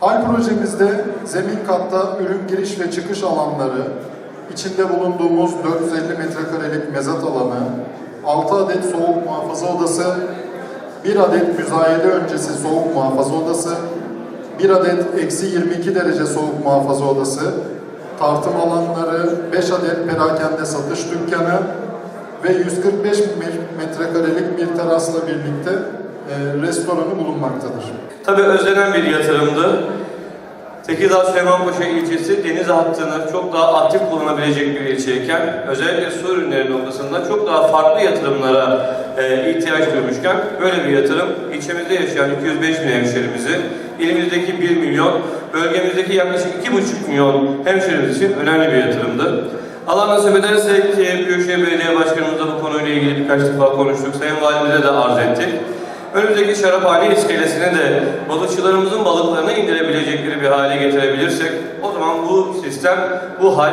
Hal projemizde zemin katta ürün giriş ve çıkış alanları, içinde bulunduğumuz 450 metrekarelik mezat alanı, 6 adet soğuk muhafaza odası, 1 adet müzayede öncesi soğuk muhafaza odası, 1 adet eksi 22 derece soğuk muhafaza odası, tartım alanları, 5 adet perakende satış dükkanı ve 145 metrekarelik bir terasla birlikte e, restoranı bulunmaktadır. Tabii özlenen bir yatırımdı. Tekirdağ Süleymanpaşa ilçesi deniz hattını çok daha aktif kullanabilecek bir ilçeyken özellikle su ürünleri noktasında çok daha farklı yatırımlara e, ihtiyaç duymuşken böyle bir yatırım ilçemizde yaşayan 205 bin hemşerimizi, ilimizdeki 1 milyon, bölgemizdeki yaklaşık 2,5 milyon hemşerimiz için önemli bir yatırımdı. Allah nasip ederse ki Büyükşehir Belediye Başkanımızla bu konuyla ilgili birkaç defa konuştuk. Sayın Valimize de arz ettik. Önümüzdeki şaraphane iskelesini de balıkçılarımızın balıklarını indirebilecekleri bir hale getirebilirsek o zaman bu sistem, bu hal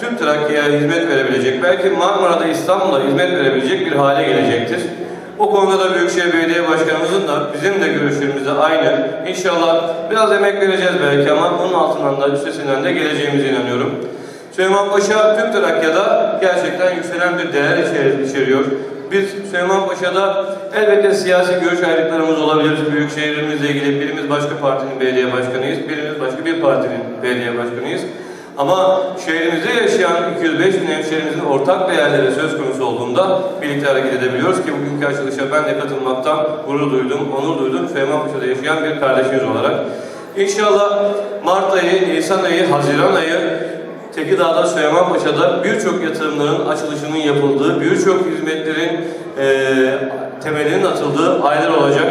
tüm Trakya'ya hizmet verebilecek, belki Marmara'da İstanbul'a hizmet verebilecek bir hale gelecektir. O konuda da Büyükşehir Belediye Başkanımızın da bizim de görüşlerimiz de aynı. İnşallah biraz emek vereceğiz belki ama bunun altından da üstesinden de geleceğimize inanıyorum. Süleymanpaşa tüm Trakya'da gerçekten yükselen bir değer içer- içeriyor. Biz Süleymanpaşa'da elbette siyasi görüş ayrılıklarımız olabilir. Büyük şehrimizle ilgili birimiz başka partinin belediye başkanıyız, birimiz başka bir partinin belediye başkanıyız. Ama şehrimizde yaşayan 205 bin hemşehrimizin ortak değerleri söz konusu olduğunda birlikte hareket edebiliyoruz ki bugünkü açılışa ben de katılmaktan gurur duydum, onur duydum. Süleymanpaşa'da yaşayan bir kardeşiniz olarak. İnşallah Mart ayı, Nisan ayı, Haziran ayı Tekirdağ'da, Süleymanpaşa'da birçok yatırımların açılışının yapıldığı, birçok hizmetlerin eee temelinin atıldığı aylar olacak.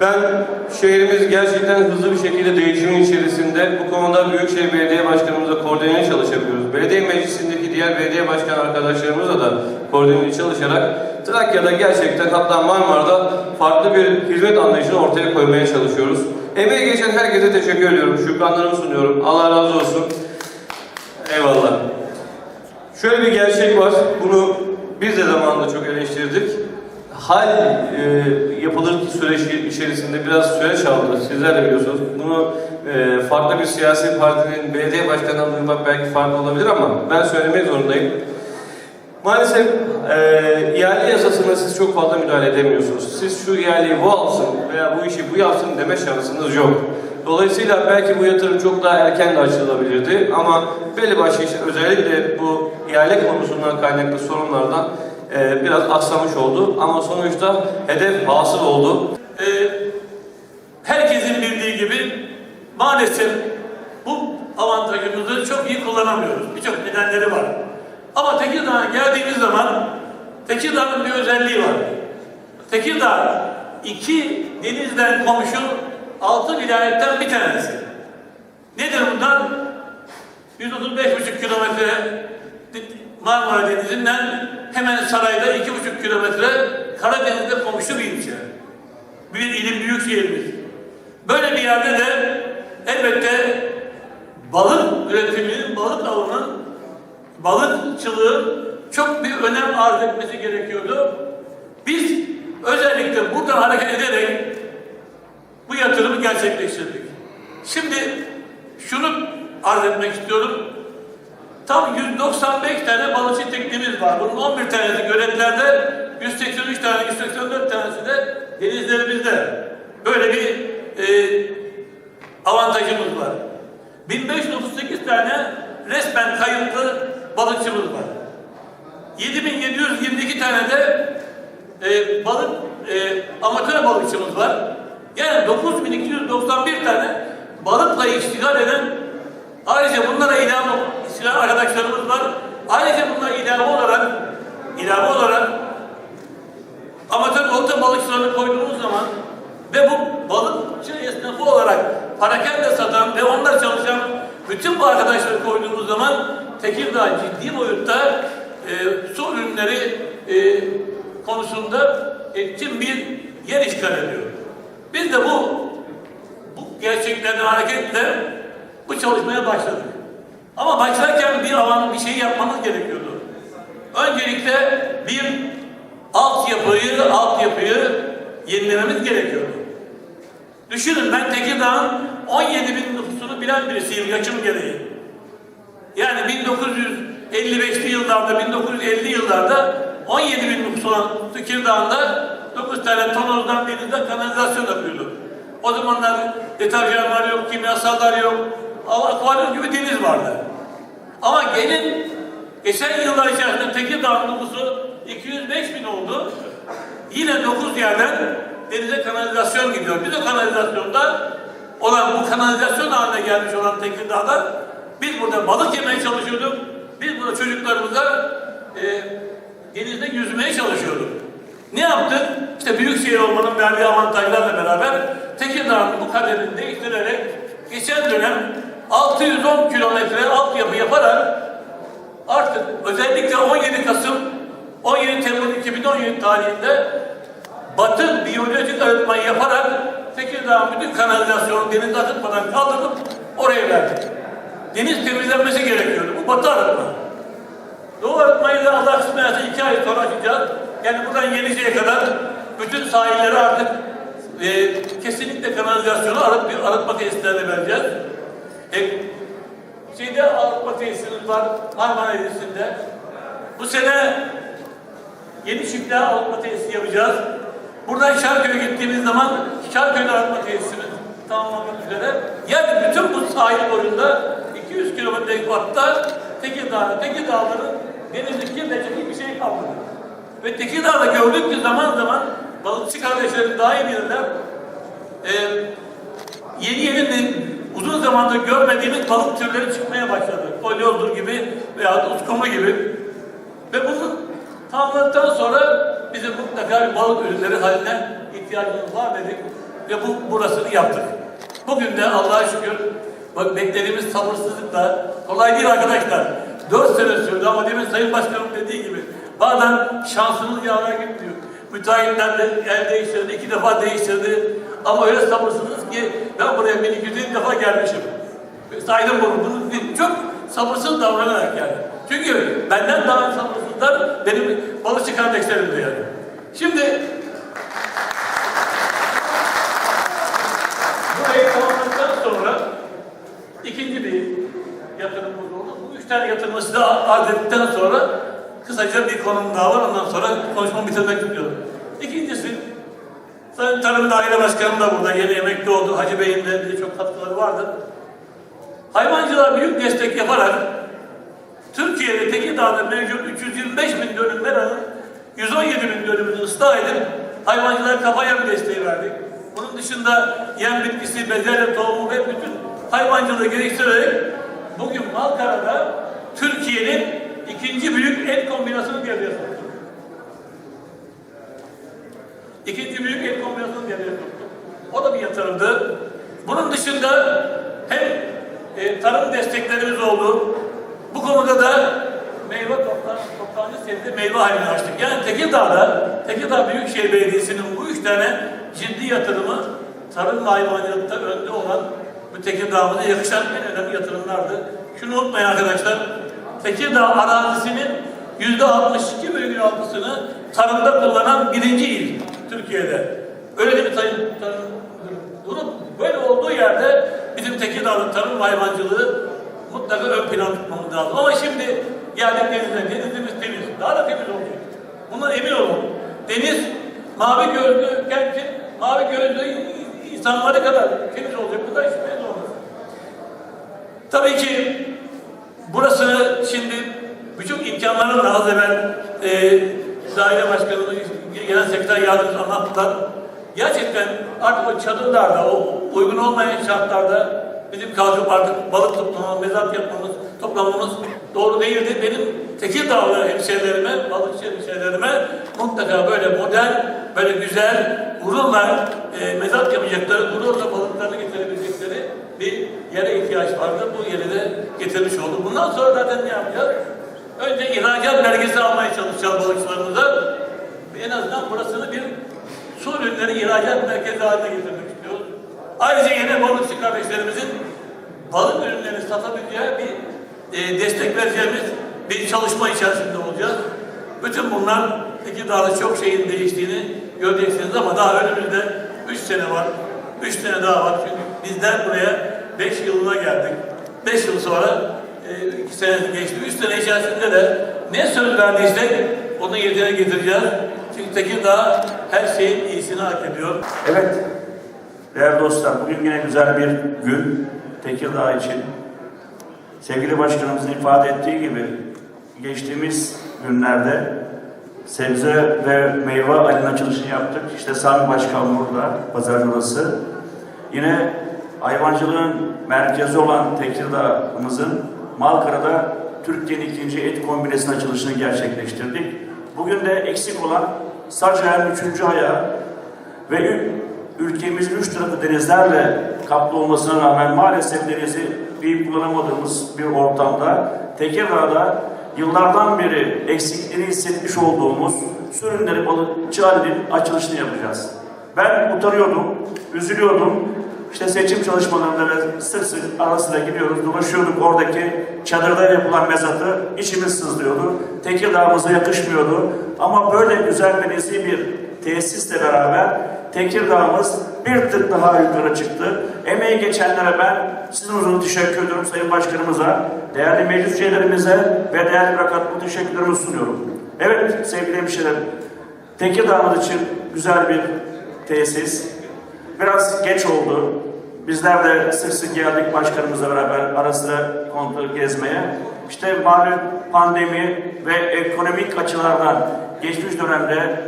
Ben şehrimiz gerçekten hızlı bir şekilde değişimin içerisinde. Bu konuda Büyükşehir Belediye Başkanımızla koordineli çalışabiliyoruz. Belediye meclisindeki diğer belediye başkan arkadaşlarımızla da koordineli çalışarak Trakya'da gerçekten hatta Marmara'da farklı bir hizmet anlayışını ortaya koymaya çalışıyoruz. Emeği geçen herkese teşekkür ediyorum. Şükranlarımı sunuyorum. Allah razı olsun. Eyvallah. Şöyle bir gerçek var. Bunu biz de zamanında çok eleştirdik. Hal e, yapılır süreç içerisinde biraz süreç aldı. Sizler de biliyorsunuz. Bunu e, farklı bir siyasi partinin belediye başkanından duymak belki farklı olabilir ama ben söylemek zorundayım. Maalesef e, ihale yasasına siz çok fazla müdahale edemiyorsunuz. Siz şu ihaleyi bu alsın veya bu işi bu yapsın deme şansınız yok. Dolayısıyla belki bu yatırım çok daha erken de açılabilirdi ama belli başlı işte özellikle bu ihale konusundan kaynaklı sorunlardan e, biraz aksamış oldu. Ama sonuçta hedef hasıl oldu. Ee, herkesin bildiği gibi maalesef bu avantajımızı çok iyi kullanamıyoruz. Birçok nedenleri var. Ama Tekirdağ'a geldiğimiz zaman Tekirdağ'ın bir özelliği var. Tekirdağ iki denizden komşu altı vilayetten bir tanesi. Nedir bunlar? 135,5 kilometre Marmara Denizi'nden hemen sarayda 2,5 kilometre Karadeniz'de komşu bir ilçe. Bir ilim büyük şehrimiz. Böyle bir yerde de elbette balık üretiminin, balık avının, balıkçılığın çok bir önem arz etmesi gerekiyordu. Biz özellikle buradan hareket ederek yatırımı gerçekleştirdik. Şimdi şunu arz etmek istiyorum. Tam 195 tane balıkçı teknemiz var. Bunun 11 tanesi göletlerde, 183 tane, 184 tanesi de denizlerimizde. Böyle bir e, avantajımız var. 1538 tane resmen kayıtlı balıkçımız var. 7722 tane de e, balık e, amatör balıkçımız var. Yani 9291 tane balıkla iştigal eden ayrıca bunlara ilave silah arkadaşlarımız var. Ayrıca bunlara ilave olarak ilave olarak amatör olta balıkçılarını koyduğumuz zaman ve bu balıkçı esnafı olarak parakende satan ve onlar çalışan bütün bu arkadaşları koyduğumuz zaman Tekirdağ ciddi boyutta e, su ürünleri e, konusunda etkin bir yer işgal ediyor. Biz de bu bu gerçeklerden hareketle bu çalışmaya başladık. Ama başlarken bir alan bir şey yapmamız gerekiyordu. Öncelikle bir altyapıyı, altyapıyı yenilememiz gerekiyordu. Düşünün ben Tekirdağ'ın 17 bin nüfusunu bilen birisiyim yaşım gereği. Yani 1955'li yıllarda, 1950 yıllarda 17 bin nüfus olan Tekirdağ'da 9 tane tonozdan denizden kanalizasyon yapıyordu. O zamanlar deterjanlar yok, kimyasallar yok, akvaryum gibi deniz vardı. Ama gelin geçen yıllar içerisinde Tekirdağ nüfusu 205 bin oldu. Yine 9 yerden denize kanalizasyon gidiyor. Biz o kanalizasyonda olan bu kanalizasyon haline gelmiş olan Tekirdağ'da biz burada balık yemeye çalışıyorduk. Biz burada çocuklarımıza e, denizde yüzmeye çalışıyorduk. Ne yaptık? İşte büyükşehir olmanın verdiği avantajlarla beraber Tekirdağ'ın bu kaderini değiştirerek geçen dönem 610 kilometre altyapı yaparak artık özellikle 17 Kasım 17 Temmuz 2017 tarihinde Batı biyolojik arıtmayı yaparak Tekirdağ bütün kanalizasyonu deniz akıtmadan kaldırıp oraya verdik. Deniz temizlenmesi gerekiyordu. Bu batı arıtma. Doğu arıtmayı da Allah kısmet ederse iki ay sonra açacağız. Yani buradan Yenice'ye kadar bütün sahilleri artık e, kesinlikle kanalizasyonu arıt, bir arıtma tesislerine vereceğiz. E, şeyde arıtma tesisimiz var Harman Edisi'nde. Bu sene yeni çiftliğe arıtma tesisi yapacağız. Buradan Şarköy'e gittiğimiz zaman Şarköy'de arıtma tesisimiz tamamlanmak üzere. Yani bütün bu sahil boyunda 200 kilometre hatta Tekirdağ'da, Tekirdağ'ların denizde kirletecek hiçbir şey kalmadı. Ve Tekirdağ'da gördük ki zaman zaman balıkçı kardeşlerim daha iyi bilirler. Ee, yeni yeni uzun zamandır görmediğimiz balık türleri çıkmaya başladı. Kolyozdur gibi veya uskumru gibi. Ve bunu tamamladıktan sonra bizim mutlaka bir balık ürünleri haline ihtiyacımız var dedik. Ve bu burasını yaptık. Bugün de Allah'a şükür bak beklediğimiz sabırsızlıkla kolay değil arkadaşlar. Dört sene sürdü ama demin Sayın Başkanım dediği gibi bazen şansımız yaver gitmiyor. Müteahhitler de el değiştirdi, iki defa değiştirdi. Ama öyle sabırsızız ki ben buraya 1250 defa gelmişim. Saydım bunu. bunu değil. çok sabırsız davranarak yani. Çünkü benden daha sabırsızlar benim balıkçı kardeşlerimdi yani. Şimdi burayı tamamladıktan sonra ikinci bir yatırımımız oldu. Bu üç tane yatırımı size arz ettikten sonra kısaca bir konum daha var. Ondan sonra konuşmamı bitirmek istiyorum. İkincisi Sayın Tarım Daire Başkanım da burada yeni emekli oldu. Hacı Bey'in de çok katkıları vardı. Hayvancılığa büyük destek yaparak Türkiye'de Tekirdağ'da mevcut 325 bin dönüm meranın 117 bin dönümünü ıslah edip hayvancılara kafa yem desteği verdik. Bunun dışında yem bitkisi, bezelye tohumu ve bütün hayvancılığı geliştirerek bugün Malkara'da Türkiye'nin ikinci büyük et kombinasyonu devreye soktuk. İkinci büyük et kombinasyonu devreye soktuk. O da bir yatırımdı. Bunun dışında hem e, tarım desteklerimiz oldu. Bu konuda da meyve toplan, toplancı setinde meyve halini açtık. Yani Tekirdağ'da, Tekirdağ Büyükşehir Belediyesi'nin bu üç tane ciddi yatırımı tarım ve önde olan bu Tekirdağ'ımıza yakışan en önemli yatırımlardı. Şunu unutmayın arkadaşlar, Tekirdağ arazisinin yüzde 62,6'sını tarımda kullanan birinci il Türkiye'de. Öyle değil mi Sayın Bunun böyle olduğu yerde bizim Tekirdağ'ın tarım hayvancılığı mutlaka ön plan tutmamız lazım. Ama şimdi geldik denize, denizimiz temiz. Daha da temiz olacak. Bundan emin olun. Deniz mavi gözlü kentin, mavi gözlü insanları kadar temiz olacak. Bu da şüphesiz olmaz. Tabii ki burası şimdi birçok imkanlarla az evvel e, daire başkanımız, genel sekreter yardımcısı anlattılar. Gerçekten artık o çadırlarda, o uygun olmayan şartlarda bizim kalkıp artık balık tutmamız, mezat yapmamız, toplamamız doğru değildi. Benim Tekirdağlı hemşehrilerime, balıkçı hemşehrilerime mutlaka böyle modern, böyle güzel, gururla e, mezat yapacakları, gururla balıklarını getirebilecekleri bir yere ihtiyaç vardı. Bu yeri de getirmiş olduk. Bundan sonra zaten ne yapacağız? Önce ihracat belgesi almaya çalışacağız balıkçılarımıza. En azından burasını bir su ürünleri ihracat merkezi haline getirmek istiyoruz. Ayrıca yine balıkçı kardeşlerimizin balık ürünlerini satabileceği bir e, destek vereceğimiz bir çalışma içerisinde olacağız. Bütün bunlar Tekirdağ'da çok şeyin değiştiğini göreceksiniz ama daha önümüzde 3 sene var. Üç tane daha var. Çünkü bizler buraya beş yılına geldik. Beş yıl sonra e, iki sene geçti. Üç sene içerisinde de ne söz verdiysek onu yerine getireceğiz. Çünkü Tekirdağ her şeyin iyisini hak ediyor. Evet, değerli dostlar, bugün yine güzel bir gün Tekirdağ için. Sevgili başkanımızın ifade ettiği gibi geçtiğimiz günlerde sebze ve meyve ayının açılışını yaptık. İşte Sami Başkan burada, pazar burası. Yine hayvancılığın merkezi olan Tekirdağ'ımızın Malkara'da Türkiye'nin ikinci et kombinesinin açılışını gerçekleştirdik. Bugün de eksik olan Sacaya'nın üçüncü ayağı ve ül- ülkemizin üç tarafı denizlerle kaplı olmasına rağmen maalesef denizi bir kullanamadığımız bir ortamda Tekirdağ'da yıllardan beri eksikliğini hissetmiş olduğumuz sürünleri balıkçı halinin açılışını yapacağız. Ben utanıyordum, üzülüyordum. İşte seçim çalışmalarında sık sık arasında gidiyoruz, dolaşıyorduk oradaki çadırda yapılan mezatı içimiz sızlıyordu. Tekirdağ'ımıza yakışmıyordu. Ama böyle güzel ve nezih bir tesisle beraber Tekirdağ'ımız bir tık daha yukarı çıktı. Emeği geçenlere ben sizin uzun teşekkür ediyorum Sayın Başkanımıza, değerli meclis üyelerimize ve değerli bürokratlıma teşekkürlerimi sunuyorum. Evet sevgili hemşehrilerim, Tekirdağ'ımız için güzel bir tesis. Biraz geç oldu. Bizler de sık sık geldik başkanımızla beraber ara sıra kontrol gezmeye. İşte malum pandemi ve ekonomik açılardan geçmiş dönemde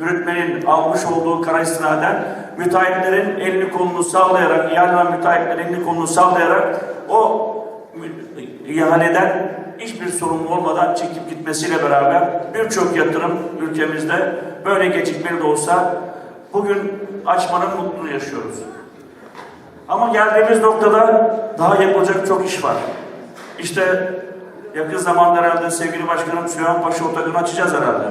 yürütmenin almış olduğu karar istinaden müteahhitlerin elini kolunu sağlayarak, ihale müteahhitlerin elini kolunu sağlayarak o ihaleden hiçbir sorun olmadan çekip gitmesiyle beraber birçok yatırım ülkemizde böyle gecikmeli de olsa bugün açmanın mutluluğunu yaşıyoruz. Ama geldiğimiz noktada daha yapılacak çok iş var. İşte yakın zamanda herhalde sevgili başkanım Süleyman Paşa Otogarı'nı açacağız herhalde.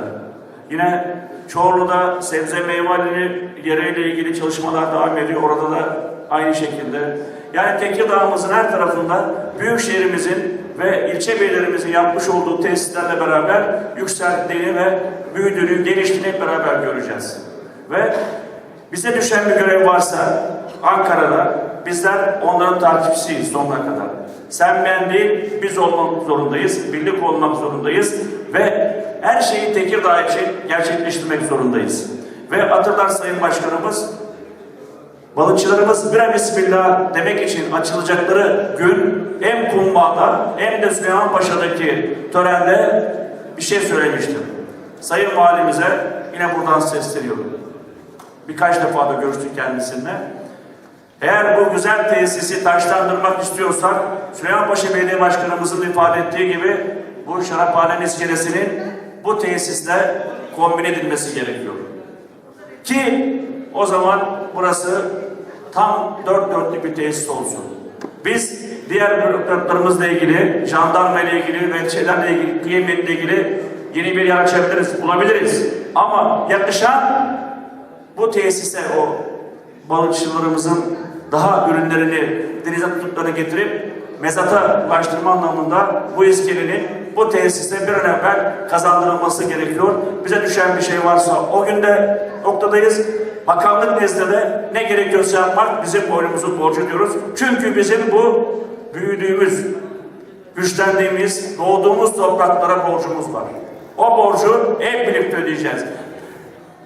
Yine Çorlu'da sebze meyveli yeriyle ilgili çalışmalar devam ediyor. Orada da aynı şekilde. Yani Tekirdağ'ımızın her tarafında büyük şehrimizin ve ilçe beylerimizin yapmış olduğu tesislerle beraber yükseldiğini ve büyüdüğünü, geliştiğini beraber göreceğiz. Ve bize düşen bir görev varsa Ankara'da bizler onların takipçisiyiz sonuna kadar. Sen ben değil biz olmak zorundayız, birlik olmak zorundayız ve her şeyi Tekirdağ için gerçekleştirmek zorundayız. Ve hatırlar Sayın Başkanımız Balıkçılarımız bire bismillah demek için açılacakları gün hem Kumbağa'da hem de Süleymanpaşa'daki törende bir şey söylemiştim. Sayın Valimize yine buradan sesleniyorum. Birkaç defa da görüştük kendisiyle. Güzel tesisi taşlandırmak istiyorsak Süleymanpaşa Belediye Başkanımızın ifade ettiği gibi bu şaraphanenin iskelesinin bu tesisle kombine edilmesi gerekiyor. Ki o zaman burası tam dört dörtlük bir tesis olsun. Biz diğer bürokratlarımızla ilgili, jandarma ile ilgili ve şeylerle ilgili, kıymetle ilgili yeni bir yer açabiliriz, bulabiliriz. Ama yakışan bu tesise o balıkçılarımızın daha ürünlerini denize tutuklarını getirip mezata ulaştırma anlamında bu iskelenin bu tesiste bir an evvel kazandırılması gerekiyor. Bize düşen bir şey varsa o günde noktadayız. Bakanlık nezdinde ne gerekiyorsa yapmak bizim boynumuzun borcu diyoruz. Çünkü bizim bu büyüdüğümüz, güçlendiğimiz, doğduğumuz topraklara borcumuz var. O borcu hep birlikte ödeyeceğiz.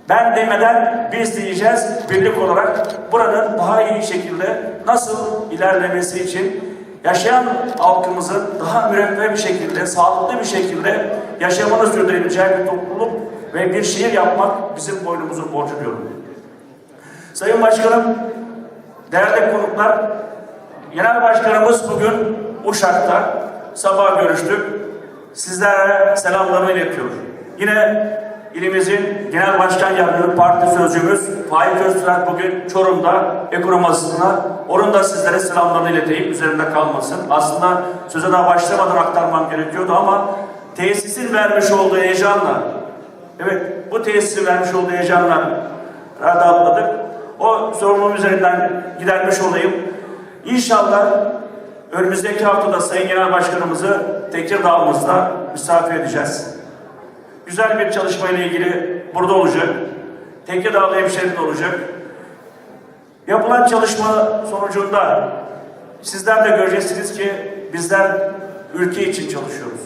Ben demeden biz diyeceğiz birlik olarak buranın daha iyi şekilde nasıl ilerlemesi için yaşayan halkımızın daha müreffeh bir şekilde, sağlıklı bir şekilde yaşamını sürdürebileceği bir topluluk ve bir şehir yapmak bizim boynumuzun borcu diyorum. Sayın Başkanım, değerli konuklar, Genel Başkanımız bugün Uşak'ta sabah görüştük. Sizlere selamlarımı iletiyor. Yine ilimizin Genel Başkan Yardımcısı Parti Sözcümüz Faik Öztürk bugün Çorum'da ekonomasına onun da sizlere selamlarını ileteyim üzerinde kalmasın. Aslında söze daha başlamadan aktarmam gerekiyordu ama tesisin vermiş olduğu heyecanla evet bu tesisin vermiş olduğu heyecanla rahatladık. O sorunum üzerinden gidermiş olayım. İnşallah önümüzdeki haftada Sayın Genel Başkanımızı Tekirdağ'ımızda misafir edeceğiz. Güzel bir çalışmayla ilgili burada olacak. Tekirdağlı hemşehrin olacak. Yapılan çalışma sonucunda sizler de göreceksiniz ki bizler ülke için çalışıyoruz.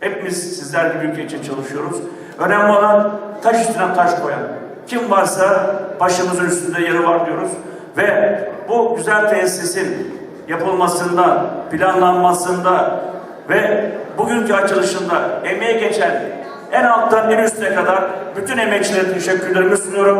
Hepimiz sizler gibi ülke için çalışıyoruz. Önemli olan taş üstüne taş koyan. Kim varsa başımızın üstünde yeri var diyoruz. Ve bu güzel tesisin yapılmasında, planlanmasında ve bugünkü açılışında emeğe geçen en alttan en üste kadar bütün emekçilere teşekkürlerimi sunuyorum.